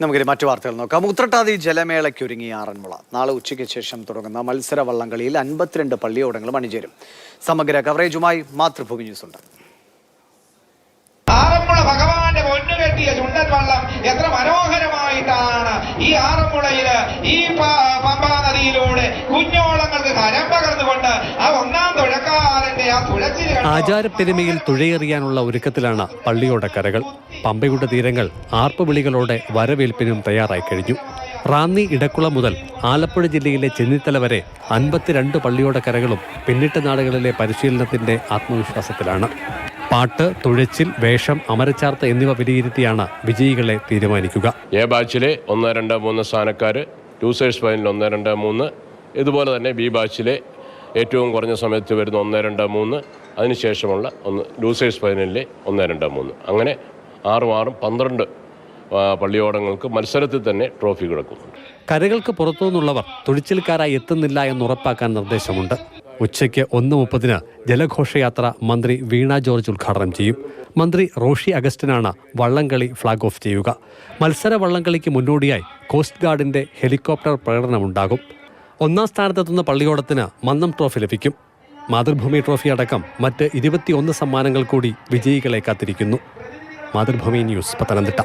നമുക്കിനി മറ്റു വാർത്തകൾ നോക്കാം. ഉത്രട്ടാതി ജലമേളയ്ക്കൊരുങ്ങി ആറന്മുള. നാളെ ഉച്ചയ്ക്ക് ശേഷം തുടങ്ങുന്ന മത്സര വള്ളംകളിയിൽ അൻപത്തിരണ്ട് പള്ളിയോടങ്ങളും അണിചേരും സമഗ്ര കവറേജുമായി മാതൃഭൂമി ന്യൂസ് ഉണ്ട്. ചുണ്ടൻ വള്ളം എത്ര മനോഹരമായിട്ടാണ് ഈ ആറന്മുളയിൽ ഈ പമ്പാ നദിയിലൂടെ ആചാരപ്പെരുമയിൽ തുഴയെറിയാനുള്ള ഒരുക്കത്തിലാണ് പള്ളിയോടക്കരകൾ പമ്പയുടെ തീരങ്ങൾ ആർപ്പുവിളികളോടെ വരവേൽപ്പിനും തയ്യാറായി കഴിഞ്ഞു. റാന്നി ഇടക്കുളം മുതൽ ആലപ്പുഴ ജില്ലയിലെ ചെന്നിത്തല വരെ അൻപത്തിരണ്ട് പള്ളിയോടക്കരകളും പിന്നിട്ട നാടുകളിലെ പരിശീലനത്തിന്റെ ആത്മവിശ്വാസത്തിലാണ്. പാട്ട് തുഴച്ചിൽ വേഷം അമരച്ചാർത്ത എന്നിവ വിലയിരുത്തിയാണ് വിജയികളെ തീരുമാനിക്കുക. എ ബാച്ചിലെ ഒന്ന് രണ്ട് മൂന്ന് സ്ഥാനക്കാർ ടൂസേഴ്സ് ഫൈനൽ ഒന്ന് രണ്ട് മൂന്ന് ഇതുപോലെ തന്നെ ബി ബാച്ചിലെ ഏറ്റവും കുറഞ്ഞ സമയത്ത് വരുന്ന ഒന്ന് രണ്ട് മൂന്ന്. അതിനുശേഷമുള്ള ഒന്ന് ലൂസേഴ്സ് ഫൈനലിലെ ഒന്ന് രണ്ട് മൂന്ന്. അങ്ങനെ ആറും ആറും പന്ത്രണ്ട് പള്ളിയോടങ്ങൾക്ക് മത്സരത്തിൽ തന്നെ ട്രോഫി കിടക്കുന്നുണ്ട്. കരകൾക്ക് പുറത്തുനിന്നുള്ളവർ തുടിച്ചിൽക്കാരായി എത്തുന്നില്ല എന്ന് ഉറപ്പാക്കാൻ നിർദ്ദേശമുണ്ട്. ഉച്ചയ്ക്ക് ഒന്ന് മുപ്പതിന് ജലഘോഷയാത്ര മന്ത്രി വീണ ജോർജ് ഉദ്ഘാടനം ചെയ്യും. മന്ത്രി റോഷി അഗസ്റ്റിനാണ് വള്ളംകളി ഫ്ളാഗ് ഓഫ് ചെയ്യുക. മത്സര വള്ളംകളിക്ക് മുന്നോടിയായി കോസ്റ്റ് ഗാർഡിന്റെ ഹെലികോപ്റ്റർ പ്രകടനമുണ്ടാകും. ഒന്നാം സ്ഥാനത്തെത്തുന്ന പള്ളിയോടത്തിന് മന്നം ട്രോഫി ലഭിക്കും. മാതൃഭൂമി ട്രോഫി അടക്കം മറ്റ് ഇരുപത്തിയൊന്ന് സമ്മാനങ്ങൾ കൂടി വിജയികളെ കാത്തിരിക്കുന്നു. മാതൃഭൂമി ന്യൂസ് പത്തനംതിട്ട.